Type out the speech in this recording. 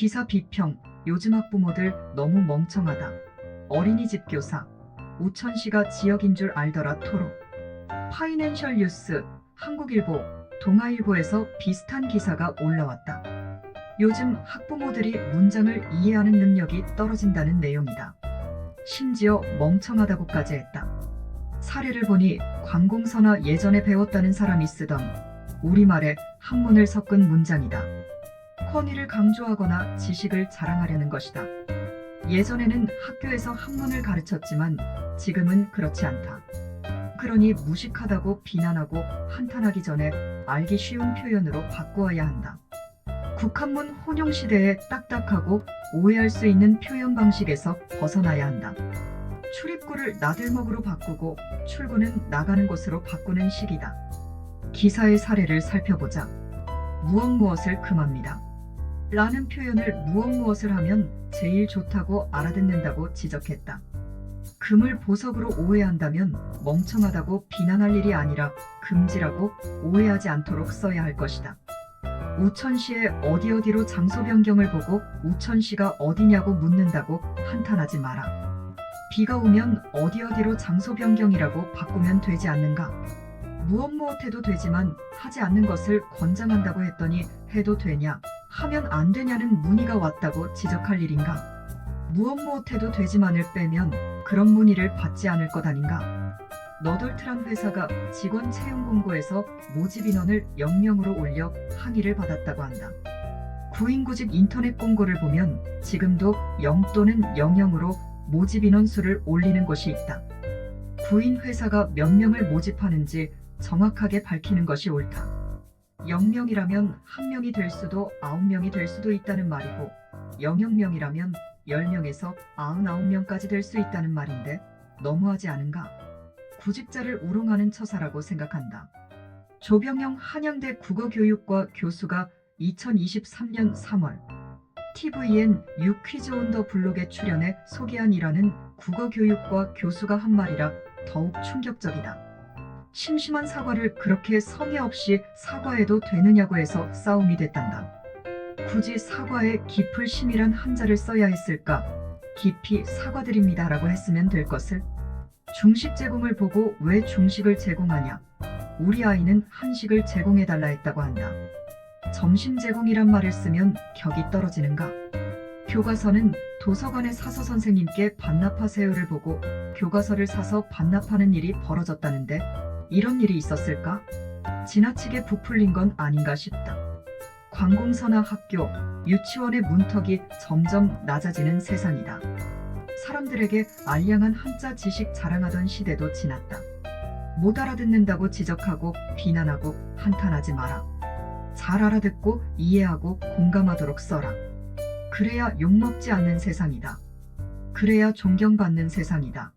기사 비평, 요즘 학부모들 너무 멍청하다. 어린이집 교사, 우천시가 지역인 줄 알더라 토로. 파이낸셜 뉴스, 한국일보, 동아일보에서 비슷한 기사가 올라왔다. 요즘 학부모들이 문장을 이해하는 능력이 떨어진다는 내용이다. 심지어 멍청하다고까지 했다. 사례를 보니 관공서나 예전에 배웠다는 사람이 쓰던 우리말에 한문을 섞은 문장이다. 권위를 강조하거나 지식을 자랑하려는 것이다. 예전에는 학교에서 한문을 가르쳤지만 지금은 그렇지 않다. 그러니 무식하다고 비난하고 한탄하기 전에 알기 쉬운 표현으로 바꾸어야 한다. 국한문 혼용 시대에 딱딱하고 오해할 수 있는 표현 방식에서 벗어나야 한다. 출입구를 나들먹으로 바꾸고 출구는 나가는 곳으로 바꾸는 시기다. 기사의 사례를 살펴보자. 무엇 무엇을 금합니다. 라는 표현을 무엇 무엇을 하면 제일 좋다고 알아듣는다고 지적했다. 금을 보석으로 오해한다면 멍청하다고 비난할 일이 아니라 금지라고 오해하지 않도록 써야 할 것이다. 우천시에 어디 어디로 장소 변경을 보고 우천시가 어디냐고 묻는다고 한탄하지 마라. 비가 오면 어디 어디로 장소 변경이라고 바꾸면 되지 않는가? 무엇 무엇해도 되지만 하지 않는 것을 권장한다고 했더니 해도 되냐? 하면 안 되냐는 문의가 왔다고 지적할 일인가? 무엇 무엇해도 되지만을 빼면 그런 문의를 받지 않을 것 아닌가? 너덜트란 회사가 직원 채용 공고에서 모집 인원을 0명으로 올려 항의를 받았다고 한다. 구인구직 인터넷 공고를 보면 지금도 0 또는 00으로 모집 인원 수를 올리는 곳이 있다. 구인 회사가 몇 명을 모집하는지 정확하게 밝히는 것이 옳다. 0명이라면 1명이 될 수도 9명이 될 수도 있다는 말이고 00명이라면 10명에서 99명까지 될 수 있다는 말인데 너무하지 않은가? 구직자를 우롱하는 처사라고 생각한다. 조병영 한양대 국어교육과 교수가 2023년 3월 TVN 유퀴즈 온 더 블록에 출연해 소개한 일화는 국어교육과 교수가 한 말이라 더욱 충격적이다. 심심한 사과를 그렇게 성의 없이 사과해도 되느냐고 해서 싸움이 됐단다. 굳이 사과에 깊을 심이란 한자를 써야 했을까? 깊이 사과드립니다라고 했으면 될 것을. 중식 제공을 보고 왜 중식을 제공하냐? 우리 아이는 한식을 제공해달라 했다고 한다. 점심 제공이란 말을 쓰면 격이 떨어지는가? 교과서는 도서관의 사서 선생님께 반납하세요를 보고 교과서를 사서 반납하는 일이 벌어졌다는데 이런 일이 있었을까? 지나치게 부풀린 건 아닌가 싶다. 관공서나 학교, 유치원의 문턱이 점점 낮아지는 세상이다. 사람들에게 알량한 한자 지식 자랑하던 시대도 지났다. 못 알아듣는다고 지적하고 비난하고 한탄하지 마라. 잘 알아듣고 이해하고 공감하도록 써라. 그래야 욕먹지 않는 세상이다. 그래야 존경받는 세상이다.